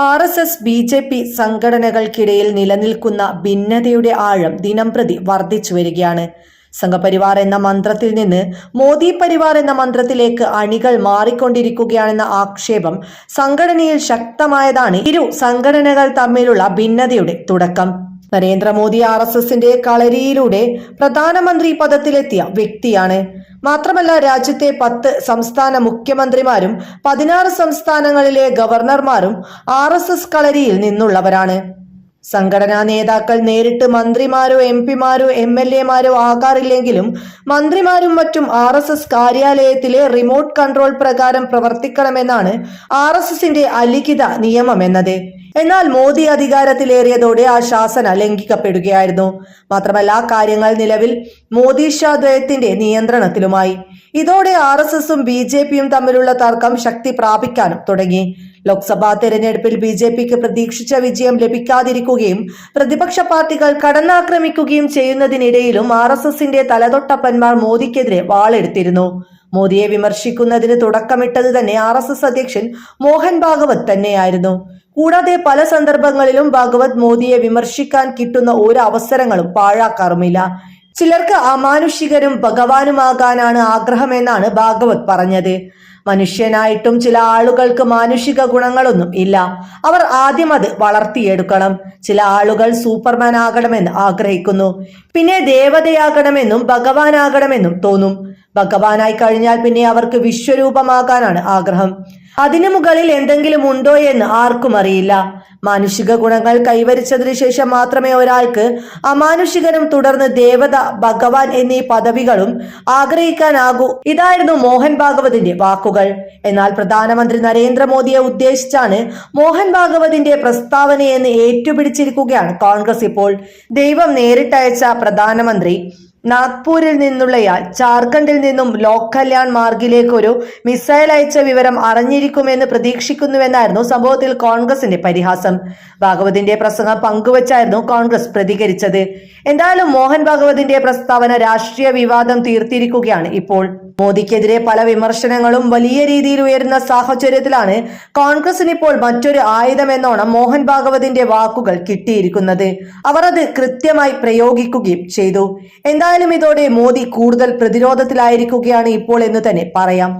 R S S B J P സംഘടനകൾക്കിടയിൽ നിലനിൽക്കുന്ന ഭിന്നതയുടെ ആഴം ദിനംപ്രതി വർദ്ധിച്ചു വരികയാണ്. സംഘപരിവാർ എന്ന മന്ത്രത്തിൽ നിന്ന് മോദി പരിവാർ എന്ന മന്ത്രത്തിലേക്ക് അണികൾ മാറിക്കൊണ്ടിരിക്കുകയാണെന്ന ആക്ഷേപം സംഘടനയിൽ ശക്തമായതാണ് ഇരു സംഘടനകൾ തമ്മിലുള്ള ഭിന്നതയുടെ തുടക്കം. നരേന്ദ്രമോദി ആർ എസ് എസിന്റെ കളരിയിലൂടെ പ്രധാനമന്ത്രി പദത്തിലെത്തിയ വ്യക്തിയാണ്. മാത്രമല്ല രാജ്യത്തെ പത്ത് സംസ്ഥാന മുഖ്യമന്ത്രിമാരും പതിനാറ് സംസ്ഥാനങ്ങളിലെ ഗവർണർമാരും ആർ എസ് എസ് കളരിയിൽ നിന്നുള്ളവരാണ്. സംഘടനാ നേതാക്കൾ നേരിട്ട് മന്ത്രിമാരോ എം പിമാരോ എം എൽ എമാരോ ആകാറില്ലെങ്കിലും മന്ത്രിമാരും മറ്റും ആർ എസ് എസ് കാര്യാലയത്തിലെ റിമോട്ട് കൺട്രോൾ പ്രകാരം പ്രവർത്തിക്കണമെന്നാണ് ആർ എസ് എസിന്റെ അലിഖിത നിയമം എന്നത് എന്നാൽ മോദി അധികാരത്തിലേറിയതോടെ ആ ശാസന ലംഘിക്കപ്പെടുകയായിരുന്നു. മാത്രമല്ല കാര്യങ്ങൾ നിലവിൽ മോദി ഷാ ദ്വയത്തിന്റെ നിയന്ത്രണത്തിലുമായി. ഇതോടെ ആർ എസ് എസും ബി ജെ പിയും തമ്മിലുള്ള തർക്കം ശക്തി പ്രാപിക്കാനും തുടങ്ങി. ലോക്സഭാ തെരഞ്ഞെടുപ്പിൽ ബി ജെ പിക്ക് പ്രതീക്ഷിച്ച വിജയം ലഭിക്കാതിരിക്കുകയും പ്രതിപക്ഷ പാർട്ടികൾ കടന്നാക്രമിക്കുകയും ചെയ്യുന്നതിനിടയിലും ആർ എസ് എസിന്റെ തലതൊട്ടപ്പന്മാർ മോദിക്കെതിരെ വാളെടുത്തിരുന്നു. മോദിയെ വിമർശിക്കുന്നതിന് തുടക്കമിട്ടത് തന്നെ ആർ എസ് എസ് അധ്യക്ഷൻ മോഹൻ ഭാഗവത് തന്നെയായിരുന്നു. കൂടാതെ പല സന്ദർഭങ്ങളിലും ഭാഗവത് മോദിയെ വിമർശിക്കാൻ കിട്ടുന്ന ഒരു അവസരങ്ങളും പാഴാക്കാറുമില്ല. ചിലർക്ക് അമാനുഷികരും ഭഗവാനുമാകാനാണ് ആഗ്രഹമെന്നാണ് ഭാഗവത് പറഞ്ഞത്. മനുഷ്യനായിട്ടും ചില ആളുകൾക്ക് മാനുഷിക ഗുണങ്ങളൊന്നും ഇല്ല. അവർ ആദ്യം അത് വളർത്തിയെടുക്കണം. ചില ആളുകൾ സൂപ്പർമാൻ ആകണമെന്ന് ആഗ്രഹിക്കുന്നു. പിന്നെ ദേവതയാകണമെന്നും ഭഗവാനാകണമെന്നും തോന്നും. ഭഗവാനായി കഴിഞ്ഞാൽ പിന്നെ അവർക്ക് വിശ്വരൂപമാകാനാണ് ആഗ്രഹം. അതിനു മുകളിൽ എന്തെങ്കിലും ഉണ്ടോ എന്ന് ആർക്കും അറിയില്ല. മാനുഷിക ഗുണങ്ങൾ കൈവരിച്ചതിന് ശേഷം മാത്രമേ ഒരാൾക്ക് അമാനുഷികനും തുടർന്ന് ദേവത ഭഗവാൻ എന്നീ പദവികളും ആഗ്രഹിക്കാനാകൂ. ഇതായിരുന്നു മോഹൻ ഭാഗവതിന്റെ വാക്കുകൾ. എന്നാൽ പ്രധാനമന്ത്രി നരേന്ദ്രമോദിയെ ഉദ്ദേശിച്ചാണ് മോഹൻ ഭാഗവതിന്റെ പ്രസ്താവനയെന്ന് ഏറ്റുപിടിച്ചിരിക്കുകയാണ് കോൺഗ്രസ് ഇപ്പോൾ. ദൈവം നേരിട്ടയച്ച പ്രധാനമന്ത്രി നാഗ്പൂരിൽ നിന്നുള്ളയാൾ ജാർഖണ്ഡിൽ നിന്നും ലോക് കല്യാൺ മാർഗിലേക്ക് ഒരു മിസൈൽ അയച്ച വിവരം അറിഞ്ഞിരിക്കുമെന്ന് പ്രതീക്ഷിക്കുന്നുവെന്നായിരുന്നു സംഭവത്തിൽ കോൺഗ്രസിന്റെ പരിഹാസം. ഭാഗവതിന്റെ പ്രസംഗം പങ്കുവച്ചായിരുന്നു കോൺഗ്രസ് പ്രതികരിച്ചത്. എന്തായാലും മോഹൻ ഭാഗവതിന്റെ പ്രസ്താവന രാഷ്ട്രീയ വിവാദം തീർത്തിരിക്കുകയാണ് ഇപ്പോൾ. മോദിക്കെതിരെ പല വിമർശനങ്ങളും വലിയ രീതിയിൽ ഉയരുന്ന സാഹചര്യത്തിലാണ് കോൺഗ്രസിന് ഇപ്പോൾ മറ്റൊരു ആയുധമെന്നോണം മോഹൻ ഭാഗവതിന്റെ വാക്കുകൾ കിട്ടിയിരിക്കുന്നത്. അവർ അത് കൃത്യമായി പ്രയോഗിക്കുകയും ചെയ്തു. എന്തായാലും ഇതോടെ മോദി കൂടുതൽ പ്രതിരോധത്തിലായിരിക്കുകയാണ് ഇപ്പോൾ എന്ന് തന്നെ പറയാം.